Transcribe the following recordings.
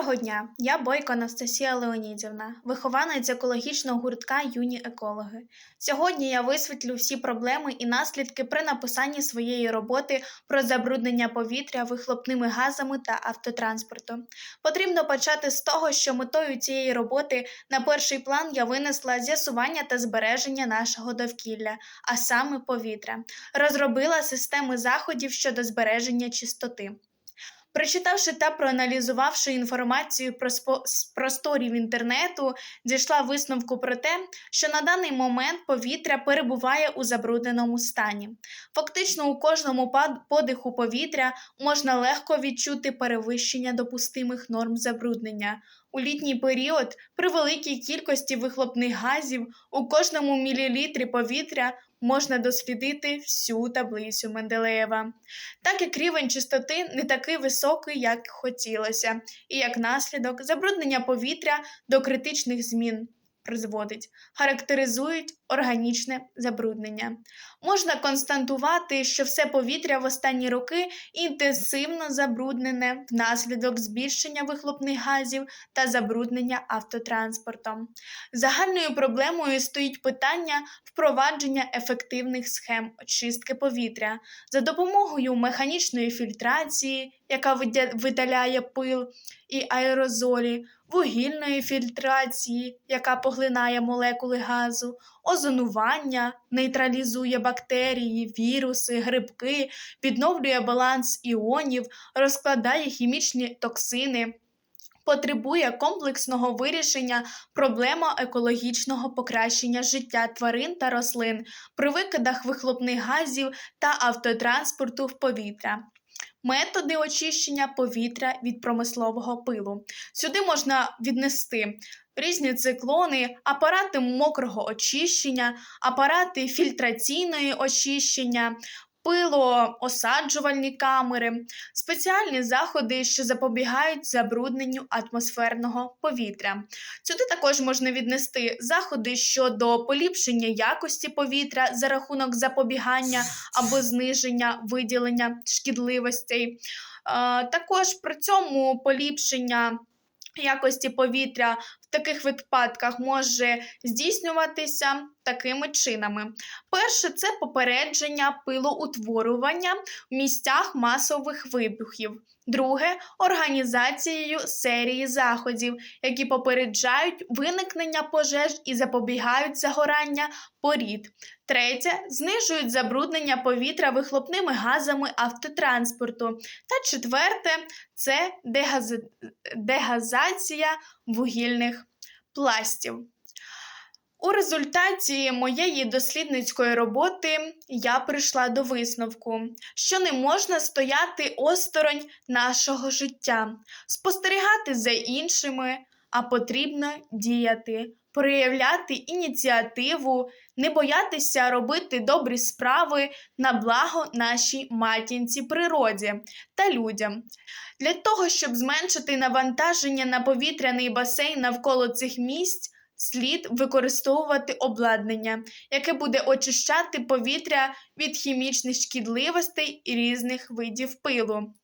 Доброго дня! Я Бойко Анастасія Леонідівна, вихованець екологічного гуртка Юні екологи. Сьогодні я висвітлю всі проблеми і наслідки при написанні своєї роботи про забруднення повітря вихлопними газами та автотранспорту. Потрібно почати з того, що метою цієї роботи на перший план я винесла з'ясування та збереження нашого довкілля, а саме повітря. Розробила системи заходів щодо збереження чистоти. Прочитавши та проаналізувавши інформацію про з просторів інтернету, дійшла висновку про те, що на даний момент повітря перебуває у забрудненому стані. Фактично, у кожному подиху повітря можна легко відчути перевищення допустимих норм забруднення. У літній період при великій кількості вихлопних газів у кожному мілілітрі повітря можна дослідити всю таблицю Менделеєва. Так як рівень чистоти не такий високий, як хотілося, і як наслідок забруднення повітря до критичних змін призводить, характеризують органічне забруднення. Можна констатувати, що все повітря в останні роки інтенсивно забруднене внаслідок збільшення вихлопних газів та забруднення автотранспортом. Загальною проблемою стоїть питання впровадження ефективних схем очистки повітря за допомогою механічної фільтрації, яка видаляє пил і аерозолі, вугільної фільтрації, яка поглинає молекули газу, озонування, нейтралізує бактерії, віруси, грибки, відновлює баланс іонів, розкладає хімічні токсини. Потребує комплексного вирішення проблема екологічного покращення життя тварин та рослин при викидах вихлопних газів та автотранспорту в повітря. Методи очищення повітря від промислового пилу. Сюди можна віднести різні циклони, апарати мокрого очищення, апарати фільтраційної очищення, пилоосаджувальні камери, спеціальні заходи, що запобігають забрудненню атмосферного повітря. Сюди також можна віднести заходи щодо поліпшення якості повітря за рахунок запобігання або зниження виділення шкідливостей. Е, Також при цьому поліпшення якості повітря в таких випадках може здійснюватися такими чинами. Перше це попередження пилоутворювання в місцях масових вибухів. Друге організацією серії заходів, які попереджають виникнення пожеж і запобігають загорання порід. Третє знижують забруднення повітря вихлопними газами автотранспорту. Та четверте це дегаз... дегазація вугільних пластів. У результаті моєї дослідницької роботи я прийшла до висновку, що не можна стояти осторонь нашого життя, спостерігати за іншими, а потрібно діяти, проявляти ініціативу, не боятися робити добрі справи на благо нашій матінці природі та людям. Для того, щоб зменшити навантаження на повітряний басейн навколо цих місць, слід використовувати обладнання, яке буде очищати повітря від хімічних шкідливостей і різних видів пилу.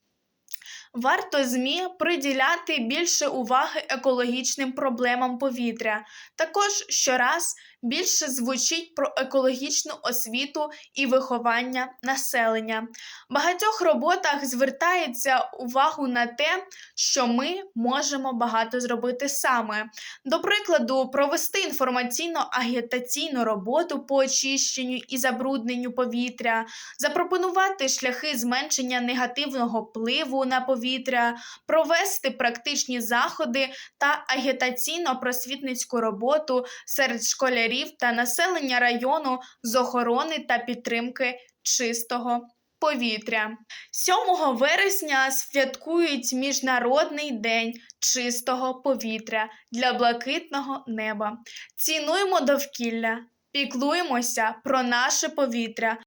Варто ЗМІ приділяти більше уваги екологічним проблемам повітря. Також щораз більше звучить про екологічну освіту і виховання населення. В багатьох роботах звертається увагу на те, що ми можемо багато зробити саме. До прикладу, провести інформаційно-агітаційну роботу по очищенню і забрудненню повітря, запропонувати шляхи зменшення негативного впливу на повітря, провести практичні заходи та агітаційно-просвітницьку роботу серед школярів та населення району з охорони та підтримки чистого повітря. 7 вересня святкують Міжнародний день чистого повітря для блакитного неба. Цінуємо довкілля, піклуємося про наше повітря.